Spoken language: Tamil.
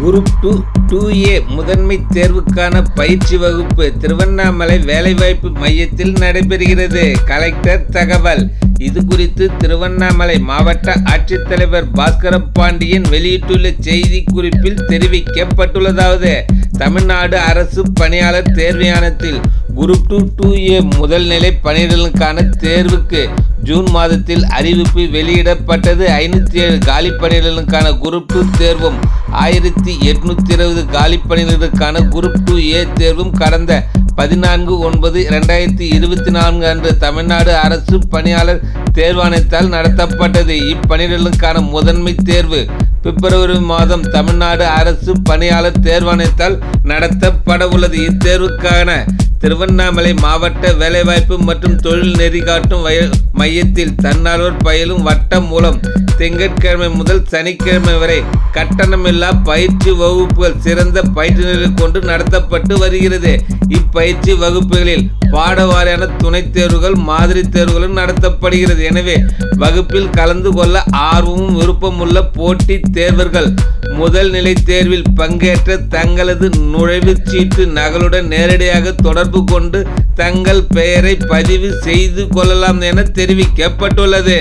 குரூப் டூ டூ ஏ முதன்மை தேர்வுக்கான பயிற்சி வகுப்பு திருவண்ணாமலை வேலைவாய்ப்பு மையத்தில் நடைபெறுகிறது. கலெக்டர் தகவல் இது குறித்து திருவண்ணாமலை மாவட்ட ஆட்சித்தலைவர் பாஸ்கர பாண்டியன் வெளியிட்டுள்ள செய்தி குறிப்பில் தெரிவிக்கப்பட்டுள்ளதாவது. தமிழ்நாடு அரசு பணியாளர் தேர்வியானத்தில் குரூப் டூ டூ ஏ முதல்நிலை பணியிடலுக்கான தேர்வுக்கு ஜூன் மாதத்தில் அறிவிப்பு வெளியிடப்பட்டது. ஐநூற்றி ஏழு காலி பணியிடங்களுக்கான குரூப் டூ தேர்வும் ஆயிரத்தி எட்நூத்தி இருபது காலி பணியிடங்களுக்கான குரூப் டூ ஏ தேர்வும் கடந்த பதினான்கு ஒன்பது இரண்டாயிரத்தி இருபத்தி நான்கு அன்று தமிழ்நாடு அரசு பணியாளர் தேர்வாணையத்தால் நடத்தப்பட்டது. இப்பணியிடங்களுக்கான முதன்மை தேர்வு பிப்ரவரி மாதம் தமிழ்நாடு அரசு பணியாளர் தேர்வாணையத்தால் நடத்தப்பட உள்ளது இத்தேர்வுக்கான திருவண்ணாமலை மாவட்ட வேலைவாய்ப்பு மற்றும் தொழில் நெறி காட்டும் வய மையத்தில் தன்னார்வர் பயிலும் வட்டம் மூலம் திங்கட்கிழமை முதல் சனிக்கிழமை வரை கட்டணமில்லா பயிற்சி வகுப்புகள் சிறந்த பயிற்றுநர்களை கொண்டு நடத்தப்பட்டு வருகிறது. இப்பயிற்சி வகுப்புகளில் பாடவாரியான துணைத் தேர்வுகள் மாதிரி தேர்வுகளும் நடத்தப்படுகிறது. எனவே வகுப்பில் கலந்து கொள்ள ஆர்வமும் விருப்பமுள்ள போட்டித் தேர்வர்கள் முதல் நிலை தேர்வில் பங்கேற்ற தங்களது நுழைவுச் சீட்டு நகலுடன் நேரடியாக தொடர்பு கொண்டு தங்கள் பெயரை பதிவு செய்து கொள்ளலாம் என தெரிவிக்கப்பட்டுள்ளது.